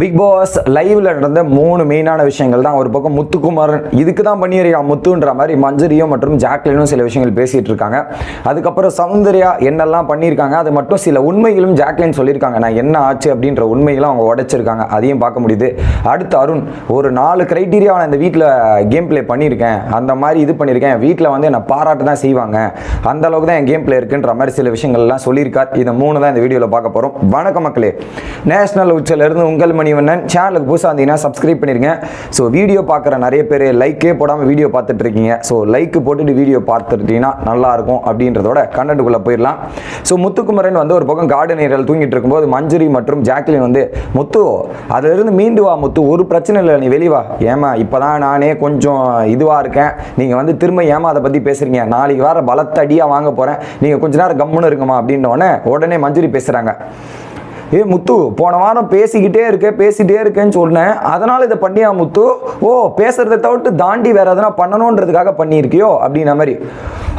Big pass லைவ்ல நடந்த மூணு மெயினான விஷயங்கள் தான். ஒரு பக்கம் முத்துக்குமாரன் இதுக்கு தான் பண்ணியிருக்கா முத்துன்ற மாதிரி மஞ்சரியும் மற்றும் ஜாக்லினும் சில விஷயங்கள் பேசிட்டு இருக்காங்க. அதுக்கப்புறம் சௌந்தர்யா என்னெல்லாம் பண்ணியிருக்காங்க அது மட்டும் சில உண்மைகளும் ஜாக்லின் சொல்லியிருக்காங்க. நான் என்ன ஆச்சு அப்படின்ற உண்மைகளும் அவங்க உடைச்சிருக்காங்க. அதையும் பார்க்க முடியுது. அடுத்து அருண் ஒரு நாலு கிரைட்டீரியா நான் இந்த வீட்டில் கேம் ப்ளே பண்ணியிருக்கேன். அந்த மாதிரி இது பண்ணியிருக்கேன். வீட்டில் வந்து என்னை பாராட்டு தான் செய்வாங்க. அந்த அளவுக்கு தான் என் கேம் ப்ளே இருக்குன்ற மாதிரி சில விஷயங்கள்லாம் சொல்லியிருக்கார். இதை மூணு தான் இந்த வீடியோவில் பார்க்க போகிறோம் வணக்க மக்களே. நேஷனல் உச்சிலிருந்து உங்கள் மணிவண்ணன் சேனலுக்கு புதுசாக இருந்தீங்கன்னா சப்ஸ்கிரைப் பண்ணிருங்க. ஸோ வீடியோ பார்க்குற நிறைய பேர் லைக்கே போடாமல் வீடியோ பார்த்துட்டு இருக்கீங்க. ஸோ லைக் போட்டுட்டு வீடியோ பார்த்துட்டீங்கன்னா நல்லாயிருக்கும் அப்படின்றதோட கண்டென்ட்டுக்குள்ளே போயிடலாம். ஸோ முத்துக்குமரன் வந்து ஒரு பக்கம் கார்டன் ஏரியாவில் தூங்கிட்டு இருக்கும்போது மஞ்சரி மற்றும் ஜாக்லின் வந்து முத்து அதிலிருந்து மீண்டு வா முத்து ஒரு பிரச்சனை இல்லை நீ வெளிவா ஏமா இப்போ தான் நானே கொஞ்சம் இதுவாக இருக்கேன். நீங்கள் வந்து திரும்ப ஏமா அதை பற்றி பேசுகிறீங்க நாளைக்கு வர பலத்த அடியாக வாங்க போகிறேன் நீங்கள் கொஞ்ச நேரம் கம்முன்னு இருக்குமா அப்படின்ன உடனே உடனே மஞ்சுரி பேசுகிறாங்க ஏ முத்து போன வாரம் பேசிக்கிட்டே இருக்க பேசிட்டே இருக்கேன்னு சொன்னேன். அதனால இதை பண்ணியா முத்து? ஓ பேசுறதை தவிர்த்து தாண்டி வேற எதனா பண்ணணுன்றதுக்காக பண்ணியிருக்கியோ? அப்படின்ன மாதிரி.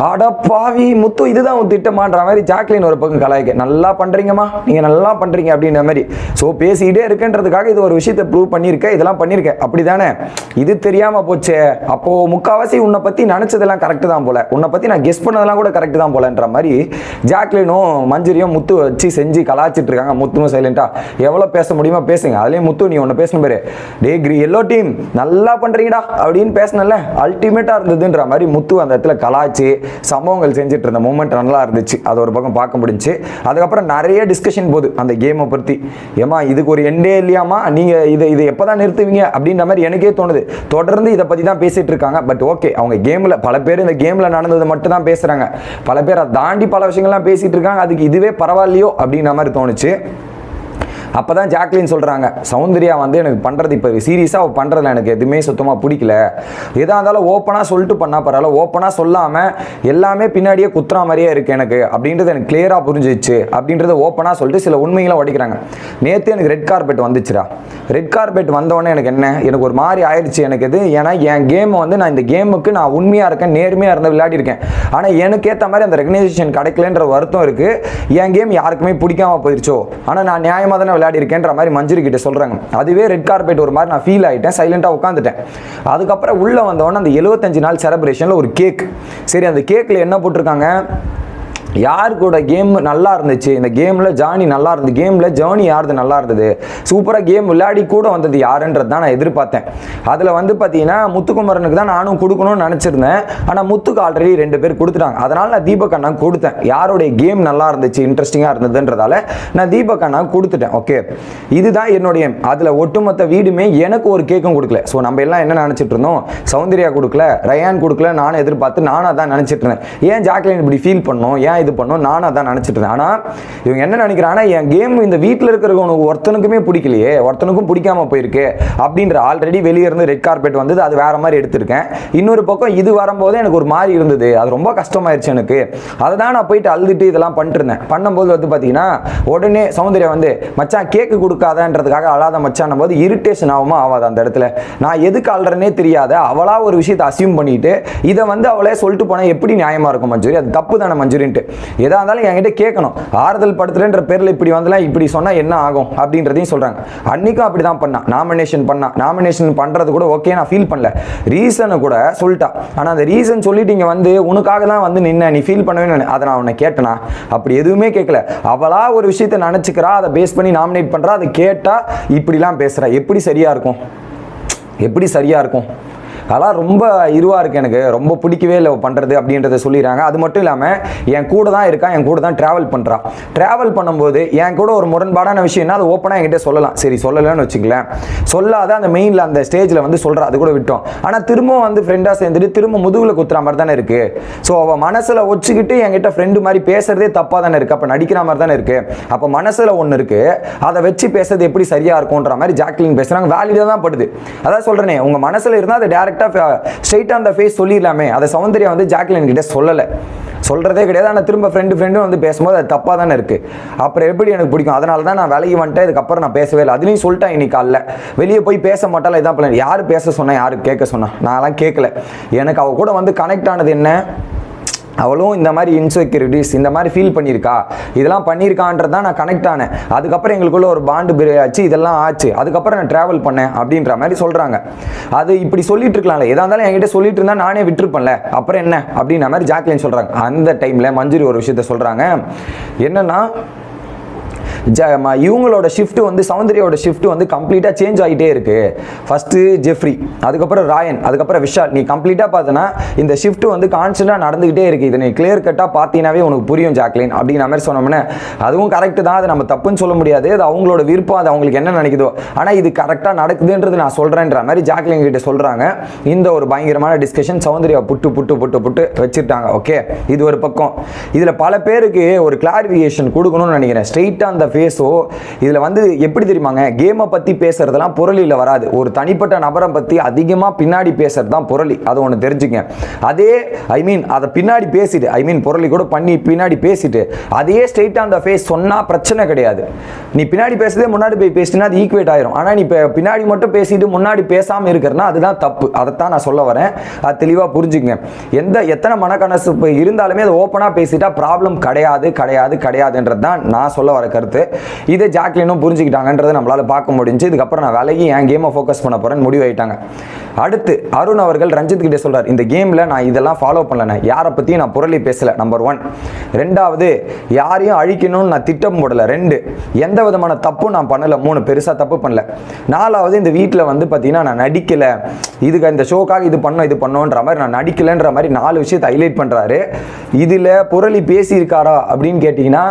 அட பாவி முத்து இதுதான் உன் திட்டமான்ற மாதிரி ஜாக்லின் ஒரு பக்கம் கலாய்க்க. நல்லா பண்றீங்கம்மா. நீங்க நல்லா பண்றீங்க அப்படின்ற மாதிரி. ஸோ பேசிக்கிட்டே இருக்குன்றதுக்காக இது ஒரு விஷயத்தை ப்ரூவ் பண்ணியிருக்க இதெல்லாம் பண்ணியிருக்க. அப்படிதானே? இது தெரியாம போச்சே. அப்போ முக்காவாசி உன்னை பத்தி நினைச்சதெல்லாம் கரெக்ட் தான் போல. உன்னை பத்தி நான் கெஸ் பண்ணதெல்லாம் கூட கரெக்ட் தான் போலன்ற மாதிரி ஜாக்லினும் மஞ்சுரியும் முத்து வச்சு செஞ்சு கலாச்சிட்டு இருக்காங்க. முத்துவும் சைலண்டா எவ்வளோ பேச முடியுமோ பேசுங்க. அதுலேயும் முத்து நீ ஒன்று பேசணும் பேரு. டே கிரி எல்லோ டீம் நல்லா பண்றீங்கடா அப்படின்னு பேசினல அல்டிமேட்டா இருந்ததுன்ற மாதிரி முத்து அந்த இடத்துல கலாச்சு சம்பவங்கள் செஞ்சுட்டு இருந்த மூமெண்ட் நல்லா இருந்துச்சு. அது ஒரு பக்கம் பார்க்க முடிஞ்சுச்சு அதுக்கப்புறம் நிறைய டிஸ்கஷன் போகுது. அந்த கேமை பற்றி ஏமா இதுக்கு ஒரு எண்டே இல்லையாமா நீங்கள் இதை இதை எப்போ தான் நிறுத்துவீங்க? அப்படின்ற மாதிரி எனக்கே தோணுது. தொடர்ந்து இதை பற்றி தான் பேசிகிட்டு இருக்காங்க. பட் ஓகே அவங்க கேமில் பல பேர் இந்த கேமில் நடந்தது மட்டும் தான் பேசுகிறாங்க பல பேர் அதை தாண்டி பல விஷயங்கள்லாம் பேசிகிட்டு இருக்காங்க. அதுக்கு இதுவே பரவாயில்லையோ அப்படின்ற மாதிரி தோணுச்சு. அப்போ தான் ஜாக்லின் சொல்கிறாங்க சௌந்தர்யா வந்து எனக்கு பண்ணுறது இப்போ சீரியஸாக அவள் பண்ணுறதுல எனக்கு எதுவுமே சுத்தமாக பிடிக்கல. எதாக இருந்தாலும் ஓப்பனாக சொல்லிட்டு பண்ணால் பரவாயில்ல. ஓப்பனாக சொல்லாமல் எல்லாமே பின்னாடியே குத்துற மாதிரியே இருக்குது எனக்கு. அப்படின்றது எனக்கு கிளியராக புரிஞ்சிச்சு. அப்படின்றத ஓப்பனாக சொல்லிட்டு சில உண்மைகளை உடைக்கிறாங்க நேற்று எனக்கு ரெட் கார்பெட் வந்துச்சுடா. ரெட் கார்பெட் வந்தோடனே எனக்கு என்ன? எனக்கு ஒரு மாதிரி ஆயிடுச்சு எனக்கு இது ஏன்னா என் கேமை வந்து நான் இந்த கேமுக்கு நான் உண்மையாக இருக்கேன் நேர்மையாக இருந்து விளையாடிருக்கேன் ஆனால் எனக்கு ஏற்ற மாதிரி அந்த ரெகனைசேஷன் கிடைக்கலன்ற வருத்தம் இருக்குது என் கேம் யாருக்குமே பிடிக்காம போயிடுச்சோ ஆனால் நான் நியாயமாக தானே விளையாடி இருக்கேன்ற மாதிரி மஞ்சுரி கிட்ட சொல்கிறாங்க அதுவே ரெட் கார்பெட் ஒரு மாதிரி நான் ஃபீல் ஆகிட்டேன் சைலண்ட்டாக உட்காந்துட்டேன் அதுக்கப்புறம் உள்ளே வந்தவொடனே அந்த எழுபத்தஞ்சு நாள் செலப்ரேஷனில் ஒரு கேக் சரி அந்த கேக்கில் என்ன போட்டிருக்காங்க? யார் கூட கேம் நல்லா இருந்துச்சு? இந்த கேமில் ஜானி நல்லா இருந்தது. கேமில் ஜேர்னி யாரது? நல்லா இருந்தது. சூப்பராக கேம் விளையாடி கூட வந்தது யாருன்றது தான் நான் எதிர்பார்த்தேன். அதில் வந்து பார்த்தீங்கன்னா முத்துக்குமரனுக்கு தான் நானும் கொடுக்கணும்னு நினச்சிருந்தேன். ஆனால் முத்துக்கு ஆல்ரெடி ரெண்டு பேர் கொடுத்துட்டாங்க. அதனால் நான் தீபக் அண்ணா கொடுத்தேன். யாருடைய கேம் நல்லா இருந்துச்சு இன்ட்ரெஸ்டிங்காக இருந்ததுன்றதால நான் தீபக் அண்ணா கொடுத்துட்டேன். ஓகே இதுதான் என்னுடைய அதில் ஒட்டுமொத்த வீடுமே எனக்கு ஒரு கேக்கும் கொடுக்கல. ஸோ நம்ம எல்லாம் என்ன நினச்சிட்டு இருந்தோம்? சௌந்தர்யா கொடுக்கல ரயான் கொடுக்கல நானும் எதிர்பார்த்து நானாக தான் நினச்சிட்டு இருந்தேன். ஏன் ஜாக்லின் இப்படி ஃபீல் பண்ணோம்? ஏன் இது பண்ணோம். நானும் அதான் நினச்சிட்டு இருந்தேன். ஆனால் இவங்க என்ன நினைக்கிறாங்கன்னா என் கேம் இந்த வீட்டில் இருக்கிறவனுக்கு ஒருத்தனுக்குமே பிடிக்கலையே. ஒருத்தனுக்கும் பிடிக்காம போயிருக்கு அப்படின்ற ஆல்ரெடி வெளியே இருந்து ரெட் கார்பெட் வந்தது. அது வேற மாதிரி எடுத்திருக்கேன். இன்னொரு பக்கம் இது வரும்போது எனக்கு ஒரு மாதிரி இருந்தது. அது ரொம்ப கஷ்டமாயிருச்சு எனக்கு. அதை தான் நான் போயிட்டு அழுதுட்டு இதெல்லாம் பண்ணிட்டு இருந்தேன். பண்ணும்போது வந்து பார்த்தீங்கன்னா உடனே சௌந்தர்யா வந்து மச்சான் கேக்கு கொடுக்காதன்றதுக்காக அழாத மச்சான் போது இரிட்டேஷன் ஆகுமா? ஆகாது அந்த இடத்துல. நான் எதுக்கு அழுறேனே தெரியாத அவளா ஒரு விஷயத்தை அசியூம் பண்ணிட்டு இதை வந்து அவளே சொல்லிட்டு போனால் எப்படி நியாயமாக இருக்கும் மஞ்சூரி? அது தப்பு தானே மஞ்சூரின்ட்டு. எதாக இருந்தாலும் என்கிட்ட கேட்கணும். ஆறுதல் படுத்துறேன்ற பேரில் இப்படி வந்தலாம் இப்படி சொன்னால் என்ன ஆகும் அப்படின்றதையும் சொல்கிறாங்க அன்னைக்கும் அப்படி தான் பண்ணா. நாமினேஷன் பண்ணா. நாமினேஷன் பண்ணுறது கூட ஓகே நான் ஃபீல் பண்ணல. ரீசனை கூட சொல்லிட்டா. ஆனால் அந்த ரீசன் சொல்லிட்டு இங்கே வந்து உனக்காக தான் வந்து நின்ன நீ ஃபீல் பண்ணவே நான் அதை நான் உன்னை கேட்டனா? அப்படி எதுவுமே கேட்கல. அவளா ஒரு விஷயத்தை நினச்சிக்கிறா அதை பேஸ் பண்ணி நாமினேட் பண்ணுறா அதை கேட்டால் இப்படிலாம் பேசுகிறா எப்படி சரியாக இருக்கும்? எப்படி சரியாக இருக்கும்? அதெல்லாம் ரொம்ப இதுவாக இருக்குது எனக்கு. ரொம்ப பிடிக்கவே இல்லை பண்ணுறது அப்படின்றத சொல்லிடுறாங்க. அது மட்டும் இல்லாமல் என் கூட தான் இருக்கா என் கூட தான் ட்ராவல் பண்ணுறான் ட்ராவல் பண்ணும்போது என் கூட ஒரு முரண்பாடான விஷயம்னா அது ஓப்பனாக என்கிட்ட சொல்லலாம். சரி சொல்லலைன்னு வச்சுக்கலேன். சொல்லாத அந்த மெயினில் அந்த ஸ்டேஜில் வந்து சொல்கிறா அது கூட விட்டோம். ஆனால் திரும்பவும் வந்து ஃப்ரெண்டாக சேர்ந்துட்டு திரும்ப முதுகில் குத்துற மாதிரி தானே இருக்குது ஸோ அவள் மனசில் வச்சுக்கிட்டு என்கிட்ட ஃப்ரெண்டு மாதிரி பேசுறதே தப்பாக தானே இருக்குது அப்போ நடிக்கிற மாதிரி தானே இருக்குது அப்போ மனசில் ஒன்று இருக்குது அதை வச்சு பேசுறது எப்படி சரியாக இருக்கும்ன்ற மாதிரி ஜாக்லின் பேசுகிறாங்க வேலிடாக தான் படுது. அதான் சொல்கிறேனே உங்கள் மனசில் இருந்தால் அதை டேரெக்டாக ஸ்ட்ரைட்டாக அந்த ஃபேஸ் சொல்லிடலாமே. அதை சௌந்தர்யா வந்து ஜாக்லின் கிட்டே சொல்லலை. சொல்கிறதே கிடையாது. ஆனால் திரும்ப ஃப்ரெண்டு ஃப்ரெண்டும் வந்து பேசும்போது அது தப்பாக தானே இருக்குது அப்புறம் எப்படி எனக்கு பிடிக்கும்? அதனால தான் நான் வேலைக்கு வந்துட்டேன். இதுக்கப்புறம் நான் பேசவே இல்லை. அதுலேயும் சொல்லிட்டேன் இன்னைக்கு காலைல. வெளியே போய் பேச மாட்டால இதான் பிளான் யார் பேச சொன்னேன் யார் கேட்க சொன்னேன் நான்லாம் கேட்கல. எனக்கு அவள் கூட வந்து கனெக்ட் ஆனது என்ன? அவளும் இந்த மாதிரி இன்செக்யூரிட்டிஸ் இந்த மாதிரி ஃபீல் பண்ணியிருக்கா. இதெல்லாம் பண்ணியிருக்கான்றது தான் நான் கனெக்ட் ஆனேன். அதுக்கப்புறம் எங்களுக்குள்ள ஒரு பாண்டு ஆச்சு இதெல்லாம் ஆச்சு. அதுக்கப்புறம் நான் ட்ராவல் பண்ணேன் அப்படின்ற மாதிரி சொல்கிறாங்க அது இப்படி சொல்லிட்டு இருக்கலாம்ல. எதா இருந்தாலும் என்கிட்ட சொல்லிட்டு இருந்தால் நானே விட்டுருப்பேன்ல. அப்புறம் என்ன? அப்படின்ற மாதிரி ஜாக்லின் சொல்கிறாங்க அந்த டைமில் மஞ்சுரி ஒரு விஷயத்த சொல்கிறாங்க என்னென்னா இவங்களோட ஷிஃப்ட் வந்து சௌந்தர்யாவோட ஷிஃப்ட் வந்து கம்ப்ளீட்டாக சேஞ்ச் ஆகிட்டே இருக்கு. ஃபஸ்ட்டு ஜெஃப்ரி அதுக்கப்புறம் ராயன் அதுக்கப்புறம் விஷால். நீ கம்ப்ளீட்டாக பார்த்தனா இந்த ஷிஃப்ட் வந்து கான்ஸ்டன்டாக நடந்துகிட்டே இருக்கு. இதை நீ கிளியர் கட்டாக பார்த்தீங்கன்னாவே உனக்கு புரியும் ஜாக்லின் அப்படிங்கிற மாதிரி சொன்னோம்னா அதுவும் கரெக்ட் தான். அது நம்ம தப்புன்னு சொல்ல முடியாது. அது அவங்களோட விருப்பம். அது அவங்களுக்கு என்ன நினைக்குதோ. ஆனால் இது கரெக்டாக நடக்குதுன்றது நான் சொல்கிறேன்ற மாதிரி ஜாக்லின் கிட்ட சொல்கிறாங்க இந்த ஒரு பயங்கரமான டிஸ்கஷன் சௌந்தர்யா புட்டு புட்டு புட்டு புட்டு வச்சுட்டாங்க ஓகே இது ஒரு பக்கம். இதில் பல பேருக்கு ஒரு கிளாரிஃபிகேஷன் கொடுக்கணும்னு நினைக்கிறேன். ஸ்ட்ரெயிட்டாக அந்த ஃபேஸோ இதில் வந்து எப்படி தெரியுமாங்க? கேமை பற்றி பேசுறதெல்லாம் புரளியில் வராது. ஒரு தனிப்பட்ட நபரை பற்றி அதிகமாக பின்னாடி பேசுறது தான் புரளி. அதை ஒன்று தெரிஞ்சுங்க அதே ஐ மீன் அதை பின்னாடி பேசிட்டு ஐ மீன் புரளி கூட பண்ணி பின்னாடி பேசிட்டு அதே ஸ்ட்ரெயிட்டாக அந்த ஃபேஸ் சொன்னால் பிரச்சனை கிடையாது. நீ பின்னாடி பேசுறதே முன்னாடி போய் பேசினா அது ஈக்குவேட் ஆயிரும். ஆனால் நீ இப்போ பின்னாடி மட்டும் பேசிட்டு முன்னாடி பேசாமல் இருக்கிறனா அதுதான் தப்பு. அதைத்தான் நான் சொல்ல வரேன். அது தெளிவாக புரிஞ்சுக்கங்க. எந்த எத்தனை மனக்கனசு இப்போ இருந்தாலுமே அதை ஓப்பனாக பேசிட்டா ப்ராப்ளம் கிடையாது கிடையாது கிடையாதுன்றது தான் நான் சொல்ல வர கருத்து. இதை ஜாக்லினும் புரிஞ்சுக்கிட்டாங்கன்றதை நம்மளால் பார்க்க முடிஞ்சு இதுக்கப்புறம் நான் விலகி என் கேமை ஃபோக்கஸ் பண்ண போறேன்னு முடிவாயிட்டாங்க. அடுத்து அருண் அவர்கள் ரஞ்சித் கிட்டே சொல்கிறார் இந்த கேமில் நான் இதெல்லாம் ஃபாலோ பண்ணலண்ணே. யாரை பற்றியும் நான் புரளி பேசலை நம்பர் ஒன் ரெண்டாவது யாரையும் அழிக்கணும்னு நான் திட்டம் போடலை ரெண்டு. எந்த விதமான தப்பும் நான் பண்ணலை மூணு பெருசாக தப்பு பண்ணல. நாலாவது இந்த வீட்டில் வந்து பார்த்தீங்கன்னா நான் நடிக்கலை. இதுக்கு இந்த ஷோக்காக இது பண்ணோம் இது பண்ணோன்ற மாதிரி நான் நடிக்கலைன்ற மாதிரி நாலு விஷயத்தை ஹைலைட் பண்ணுறாரு இதில் புரளி பேசியிருக்காரா அப்படின்னு கேட்டிங்கன்னா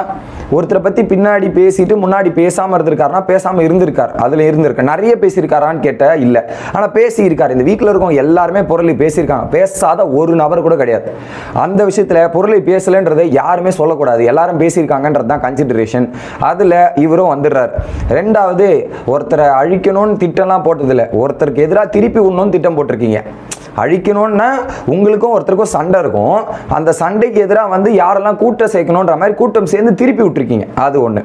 ஒருத்தரை பற்றி பின்னாடி பேசிட்டு முன்னாடி பேசாமல் இருந்திருக்காருன்னா பேசாமல் இருந்திருக்கார். அதில் இருந்திருக்கார். நிறைய பேசியிருக்காரான்னு கேட்டால் இல்லை. ஆனால் பேசியிருக்கார். இந்த வீட்டில் இருக்கவங்க எல்லாருமே பொருளை பேசியிருக்காங்க. பேசாத ஒரு நபர் கூட கிடையாது. அந்த விஷயத்தில் பொருளை பேசலைன்றதை யாருமே சொல்லக்கூடாது. எல்லாரும் பேசியிருக்காங்கன்றது தான் கன்சிடரேஷன் அதில் இவரும் வந்துடுறார். ரெண்டாவது ஒருத்தரை அழிக்கணும்னு திட்டம்லாம் போட்டதில்லை. ஒருத்தருக்கு எதிராக திருப்பி விடணும்னு திட்டம் போட்டிருக்கீங்க. அழிக்கணும்னா உங்களுக்கும் ஒருத்தருக்கும் சண்டை இருக்கும். அந்த சண்டைக்கு எதிராக வந்து யாரெல்லாம் கூட்டம் சேர்க்கணுன்ற மாதிரி கூட்டம் சேர்ந்து திருப்பி விட்டுருக்கீங்க. அது ஒன்று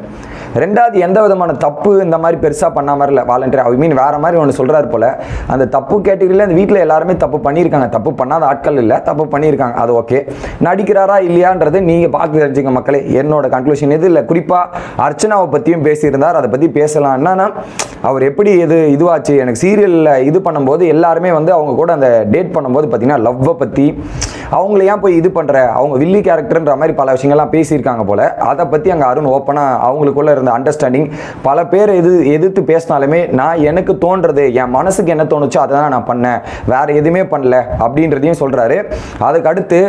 ரெண்டாவது எந்த விதமான தப்பு இந்த மாதிரி பெருசாக பண்ண மாதிரி இல்லை வாலண்டியர். ஐ மீன் வேறு மாதிரி ஒன்று சொல்கிறாரு போல். அந்த தப்பு கேட்டகரியில் அந்த வீட்டில் எல்லாருமே தப்பு பண்ணியிருக்காங்க. தப்பு பண்ணாத ஆட்கள் இல்லை தப்பு பண்ணியிருக்காங்க. அது ஓகே நடிக்கிறாரா இல்லையான்றது நீங்கள் பார்த்து தெரிஞ்சுங்க மக்களே. என்னோட கன்க்ளூஷன் எது இல்லை? குறிப்பாக அர்ச்சனாவை பற்றியும் பேசியிருந்தார். அதை பற்றி பேசலாம். என்னன்னா அவர் எப்படி இது இதுவாச்சு? எனக்கு சீரியலில் இது பண்ணும்போது எல்லாருமே வந்து அவங்க கூட அந்த டேட் பண்ணும்போது பார்த்தீங்கன்னா லவ்வை பற்றி அவங்கள ஏன் போய் இது பண்ணுற அவங்க வில்லி கேரக்டர்ன்ற மாதிரி பல விஷயங்கள்லாம் பேசியிருக்காங்க போல. அதை பற்றி அங்கே அருண் ஓப்பனாக அவங்களுக்குள்ள இருந்த அண்டர்ஸ்டாண்டிங் பல பேர் எது எதிர்த்து பேசினாலுமே நான் எனக்கு தோன்றது என் மனசுக்கு என்ன தோணுச்சோ அதை தான் நான் பண்ணேன். வேறு எதுவுமே பண்ணல அப்படின்றதையும் சொல்கிறாரு அதுக்கு அடுத்து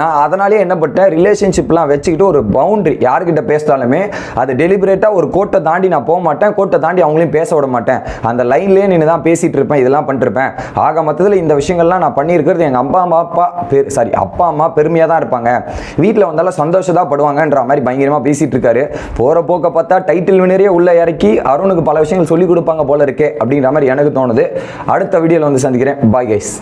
நான் அதனாலே என்ன பண்ணிட்டேன் ரிலேஷன்ஷிப்லாம் வச்சுக்கிட்டு ஒரு பவுண்ட்ரி யார்கிட்ட பேசினாலுமே அது டெலிபரேட்டாக ஒரு கோட்டை தாண்டி நான் போக மாட்டேன். கோட்டை தாண்டி அவங்களையும் பேச விட மாட்டேன். அந்த லைன்லேயே நின்று தான் பேசிகிட்டு இருப்பேன் இதெல்லாம் பண்ணிருப்பேன். ஆக மொத்தத்தில் இந்த விஷயங்கள்லாம் நான் பண்ணியிருக்கிறது எங்கள் அப்பா அம்மா அப்பா பெரு சாரி அப்பா அம்மா பெருமையாக தான் இருப்பாங்க. வீட்டில் வந்தாலும் சந்தோஷம் படுவாங்கன்ற மாதிரி பயங்கரமாக பேசிகிட்டு இருக்காரு. போகிற போக்க பார்த்தா டைட்டில் வினரே உள்ளே இறக்கி அருணுக்கு பல விஷயங்கள் சொல்லிக் கொடுப்பாங்க போல இருக்கே அப்படின்ற மாதிரி எனக்கு தோணுது. அடுத்த வீடியோவில் வந்து சந்திக்கிறேன். Bye guys